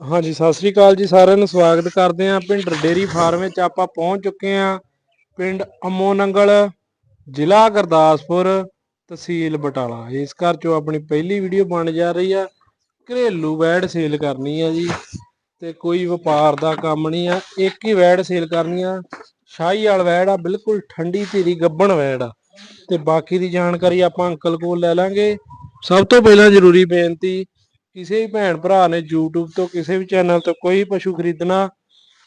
ਹਾਂਜੀ, ਸਤਿ ਸ੍ਰੀ ਅਕਾਲ ਜੀ ਸਾਰਿਆਂ ਨੂੰ, ਸਵਾਗਤ ਕਰਦੇ ਆਂ ਪਿੰਡ ਡੇਰੀ ਫਾਰਮ ਵਿੱਚ, ਆਪਾਂ ਪਹੁੰਚ ਚੁੱਕੇ ਆਂ ਪਿੰਡ ਅਮੋ ਨੰਗਲ, ਜ਼ਿਲ੍ਹਾ ਗੁਰਦਾਸਪੁਰ, ਤਹਿਸੀਲ ਬਟਾਲਾ। ਇਸ ਘਰ ਚੋਂ ਆਪਣੀ ਪਹਿਲੀ ਵੀਡੀਓ ਬਣ ਜਾ ਰਹੀ ਆ, ਘਰੇਲੂ ਵੈੜ ਸੇਲ ਕਰਨੀ ਆ ਜੀ, ਤੇ ਕੋਈ ਵਪਾਰ ਦਾ ਕੰਮ ਨਹੀਂ ਆ, ਇੱਕ ਹੀ ਵੈੜ ਸੇਲ ਕਰਨੀ ਆ, ਸ਼ਾਹੀ ਵਾਲ ਵੈੜ ਆ, ਬਿਲਕੁਲ ਠੰਡੀ ਧੀਰੀ ਗੱਬਣ ਵੈੜ ਆ। ਤੇ ਬਾਕੀ ਦੀ ਜਾਣਕਾਰੀ ਆਪਾਂ ਅੰਕਲ ਕੋਲ ਲੈ ਲਾਂਗੇ। ਸਭ ਤੋਂ ਪਹਿਲਾਂ ਜ਼ਰੂਰੀ ਬੇਨਤੀ ਕਿਸੇ ਵੀ ਭੈਣ ਭਰਾ ਨੇ YouTube ਤੋਂ, ਕਿਸੇ ਵੀ ਚੈਨਲ ਤੋਂ ਕੋਈ ਪਸ਼ੂ ਖਰੀਦਣਾ,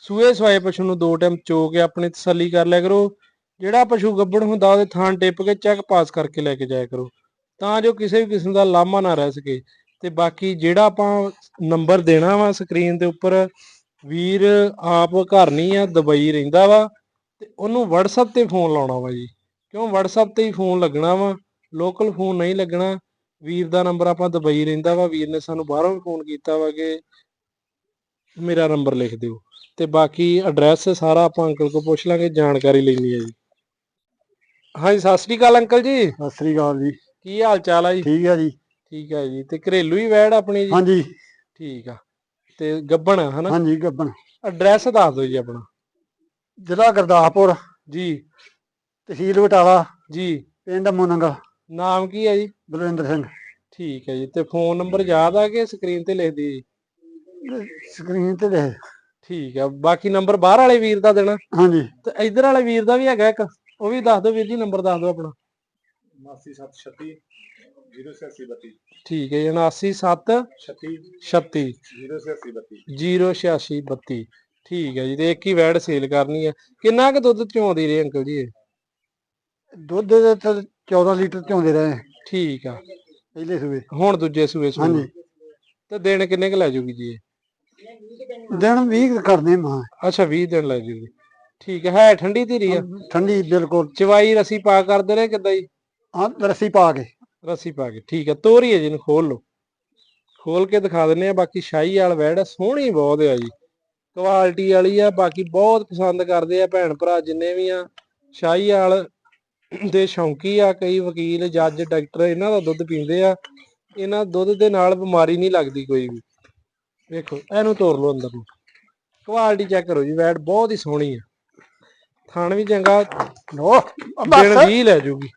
ਸੂਏ ਸਵਾਏ ਪਸ਼ੂ ਨੂੰ ਦੋ ਟਾਈਮ ਚੋ ਕੇ ਆਪਣੀ ਤਸੱਲੀ ਕਰ ਲਿਆ ਕਰੋ। ਜਿਹੜਾ ਪਸ਼ੂ ਗੱਬੜ ਹੁੰਦਾ, ਉਹਦੇ ਥਾਂ ਟਿੱਪ ਕੇ ਚੈੱਕ ਪਾਸ ਕਰਕੇ ਲੈ ਕੇ ਜਾਇਆ ਕਰੋ। ਤਾਂ ਜੋ ਕਿਸੇ ਵੀ ਕਿਸਮ ਦਾ ਲਾਮਾ ਨਾ ਰਹਿ ਸਕੇ। ਤੇ ਬਾਕੀ ਜਿਹੜਾ ਆਪਾਂ ਨੰਬਰ ਦੇਣਾ ਵਾ ਸਕਰੀਨ ਦੇ ਉੱਪਰ, ਵੀਰ ਆਪ ਘਰ ਨਹੀਂ ਆ, ਦੁਬਈ ਰਹਿੰਦਾ ਵਾ, ਤੇ ਉਹਨੂੰ WhatsApp ਤੇ ਫੋਨ ਲਾਉਣਾ ਵਾ ਜੀ। ਕਿਉਂ? WhatsApp ਤੇ ਹੀ ਫੋਨ ਲੱਗਣਾ ਵਾ। ਲੋਕਲ ਫੋਨ ਨਹੀਂ ਲੱਗਣਾ। ਵੀਰ ਦਾ ਨੰਬਰ ਆਪਾਂ ਦੁਬਈ ਰਹਿੰਦਾ ਵਾ ਵੀਰ ਨੇ ਸਾਨੂੰ ਬਾਹਰੋਂ ਵੀ ਫੋਨ ਕੀਤਾ ਵਾ ਕਿ ਮੇਰਾ ਨੰਬਰ ਲਿਖ ਦਿਓ। ਤੇ ਬਾਕੀ ਐਡਰੈਸ ਸਾਰਾ ਆਪਾਂ ਅੰਕਲ ਕੋਲ ਪੁੱਛ ਲਾਂਗੇ ਜਾਣਕਾਰੀ ਲੈਣੀ ਹੈ ਜੀ। ਹਾਂਜੀ ਸਤਿ ਸ੍ਰੀ ਅਕਾਲ ਅੰਕਲ ਜੀ। ਸਤਿ ਸ੍ਰੀ ਅਕਾਲ ਜੀ। ਕੀ ਹਾਲ ਚਾਲ ਆ ਜੀ? ਠੀਕ ਹੈ ਜੀ। ਠੀਕ ਹੈ ਜੀ। ਤੇ ਘਰੇਲੂ ਹੀ ਵੈੜ ਆਪਣੀ ਜੀ? ਹਾਂਜੀ। ਠੀਕ ਆ। ਤੇ ਗੱਬਣ ਆ ਹਨਾ? ਹਾਂਜੀ ਗੱਬਨ ਐਡਰੈਸ ਦੱਸ ਦਿਓ ਜੀ ਆਪਣਾ। ਜ਼ਿਲ੍ਹਾ ਗੁਰਦਾਸਪੁਰ। ਜੀ। ਤਹਿਸੀਲ ਬਟਾਲਾ। ਜੀ। ਪਿੰਡ ਮੋਨੰਗਲ ਨਾਮ ਕੀ ਹੈ ਜੀ? ਬਲਵਿੰਦਰ ਸਿੰਘ। ਠੀਕ ਹੈ ਜੀ ਤੇ ਫੋਨ ਨੰਬਰ ਯਾਦ ਆ ਕਿ ਸਕਰੀਨ ਤੇ ਲਿਖ ਦੀ ਜੀ? ਸਕਰੀਨ ਤੇ ਦੇ ਠੀਕ ਆ ਬਾਕੀ ਨੰਬਰ ਬਾਹਰ ਵਾਲੇ ਵੀਰ ਦਾ ਦੇਣਾ। ਹਾਂਜੀ। ਤੇ ਇੱਧਰ ਵਾਲੇ ਵੀਰ ਦਾ ਵੀ ਹੈਗਾ ਇੱਕ ਉਹ ਵੀ ਦੱਸ ਦਿਓ ਵੀਰ ਜੀ ਨੰਬਰ ਦੱਸ ਦਿਓ ਆਪਣਾ। 8736 08632 ਠੀਕ ਹੈ ਜੀ 797 36 36 08632 08632 ਠੀਕ ਹੈ ਜੀ ਤੇ ਇੱਕ ਹੀ ਵੈੜ ਸੇਲ ਕਰਨੀ ਹੈ। ਕਿੰਨਾ ਕੁ ਦੁੱਧ ਚੋਂਦੀ ਰਹੇ ਅੰਕਲ ਜੀ ਇਹ? ਦੁੱਧ ਦੇ ਤਾਂ 14 ਲੀਟਰ ਚੋਂਦੇ ਰਹੇ। ਠੀਕ ਆ। ਪਹਿਲੇ ਸੂਏ। ਹੁਣ ਦੂਜੇ ਸੂਏ ਸੂਏ ਹਾਂਜੀ। ਤੇ ਦਿਨ ਕਿੰਨੇ ਕੁ ਲੈ ਜੂਗੀ ਜੀ ਇਹ? ਦਿਨ 20 ਕੁ ਕਰਦੇ ਮਾਂ ਅੱਛਾ 20 ਦਿਨ ਲੈ ਜੂਗੀ। ਠੀਕ ਹੈ ਹੈ ਠੰਡੀ ਧੀਰੀ ਆ। ਠੰਡੀ ਬਿਲਕੁਲ। ਚਵਾਈ ਰਸੀ ਪਾ ਕਰਦੇ ਰਹੇ ਕਿੱਦਾਂ ਜੀ? ਹਾਂ ਰੱਸੀ ਪਾ ਕੇ। ਰੱਸੀ ਪਾ ਕੇ ਠੀਕ ਹੈ ਤੋਰੀ ਹੈ ਜਿਹਨੂੰ ਖੋਲ ਲਓ। ਖੋਲ ਕੇ ਦਿਖਾ ਦਿੰਨੇ ਆ ਬਾਕੀ ਸ਼ਾਹੀ ਵਾਲ ਵੈੜ ਆ, ਸੋਹਣੀ ਬਹੁਤ ਆ ਜੀ। ਕੁਆਲਿਟੀ ਵਾਲੀ ਆ ਬਾਕੀ ਬਹੁਤ ਪਸੰਦ ਕਰਦੇ ਆ ਭੈਣ ਭਰਾ ਜਿੰਨੇ ਵੀ ਆ। ਸ਼ਾਹੀ ਵਾਲ ਦੇ ਸ਼ੌਂਕੀ ਆ ਕਈ ਵਕੀਲ ਜੱਜ ਡਾਕਟਰ ਇਹਨਾਂ ਦਾ ਦੁੱਧ ਪੀਂਦੇ ਆ। ਇਹਨਾਂ ਦੁੱਧ ਦੇ ਨਾਲ ਬਿਮਾਰੀ ਨਹੀਂ ਲੱਗਦੀ ਕੋਈ ਵੀ। ਵੇਖੋ ਇਹਨੂੰ ਤੋੜ ਲਓ ਅੰਦਰ ਨੂੰ। ਕੁਆਲਿਟੀ ਚੈੱਕ ਕਰੋ ਜੀ ਵੈੜ ਬਹੁਤ ਹੀ ਸੋਹਣੀ ਆ। ਥਣ ਵੀ ਚੰਗਾ। ਲੋ ਦਿਨ 20 ਲੈ ਜੂਗੀ।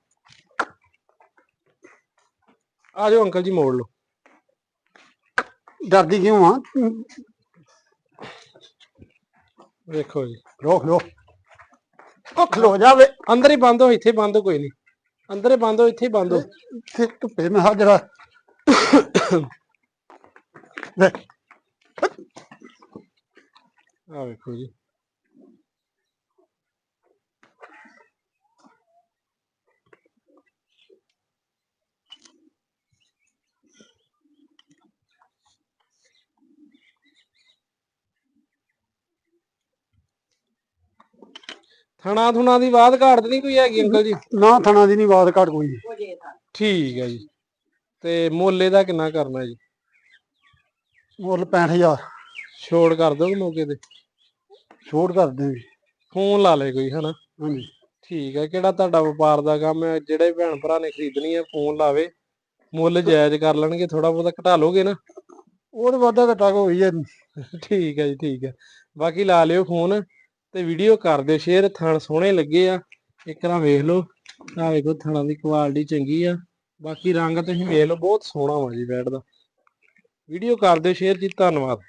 ਆ ਜਾਓ ਅੰਕਲ ਜੀ ਮੋੜ ਲਓ। ਡਰਦੀ ਕਿਉਂ ਆ? ਵੇਖੋ ਜੀ। ਰੋਕ ਲੋ ਉਹ ਖਲੋ ਜਾਵੇ। ਅੰਦਰ ਹੀ ਬੰਦ ਹੋ ਇੱਥੇ ਬੰਦ ਹੋ ਕੋਈ ਨਹੀਂ। ਅੰਦਰ ਹੀ ਬੰਦ ਹੋ ਇੱਥੇ ਹੀ ਬੰਦ ਹੋ। ਤੇ ਧੁੱਪੇ ਮੈਂ ਹਾਜ਼ਰਾ ਲੈ ਆ ਵੇਖੋ ਜੀ। ਥਣਾ ਥੁਣਾ ਦੀ ਬਾਤ ਘਾਟ ਨਹੀਂ ਕੋਈ ਹੈਗੀ ਅੰਕਲ ਜੀ? ਨਾ ਥਣਾ ਦੀ ਨਹੀਂ ਬਾਤ ਘਟ ਕੋਈ। ਠੀਕ ਹੈ ਜੀ। ਤੇ ਮੋਲੇ ਦਾ ਕਿੰਨਾ ਕਰਨਾ ਜੀ? ਮੁੱਲ 65000 ਛੋੜ ਕਰ ਦੋਗੇ ਮੌਕੇ ਤੇ। ਛੋੜ ਕਰ ਦੇਂਗੇ ਫੋਨ ਲਾ ਲੇ ਕੋਈ ਹਨਾ? ਹਾਂਜੀ। ਠੀਕ ਹੈ ਕਿਹੜਾ ਤੁਹਾਡਾ ਵਪਾਰ ਦਾ ਕੰਮ ਹੈ? ਜਿਹੜੇ ਭੈਣ ਭਰਾ ਨੇ ਖਰੀਦਣੀ ਹੈ ਫੋਨ ਲਾਵੇ। ਮੁੱਲ ਜਾਇਜ਼ ਕਰ ਲੈਣਗੇ ਥੋੜਾ ਬਹੁਤਾ ਘਟਾ ਲੋਗੇ ਨਾ? ਉਹ ਤਾਂ ਵਾਧਾ ਘਟਾ ਕੋ ਹੋਈ ਹੈ ਠੀਕ ਹੈ ਜੀ ਠੀਕ ਹੈ। ਬਾਕੀ ਲਾ ਲਿਓ ਫੋਨ। ਤੇ ਵੀਡੀਓ ਕਰ ਦਿਓ ਸ਼ੇਅਰ ਥਣ ਸੋਹਣੇ ਲੱਗੇ ਆ। ਇੱਕ ਵਾਰ ਵੇਖ ਲਓ ਆ ਵੇਖੋ ਥਣਾਂ ਦੀ ਕੁਆਲਿਟੀ ਚੰਗੀ ਆ। ਬਾਕੀ ਰੰਗ ਤੁਸੀਂ ਵੇਖ ਲਓ, ਬਹੁਤ ਸੋਹਣਾ ਵਾ ਜੀ ਬੈਡ ਦਾ। ਵੀਡੀਓ ਕਰ ਦਿਓ ਸ਼ੇਅਰ ਜੀ, ਧੰਨਵਾਦ।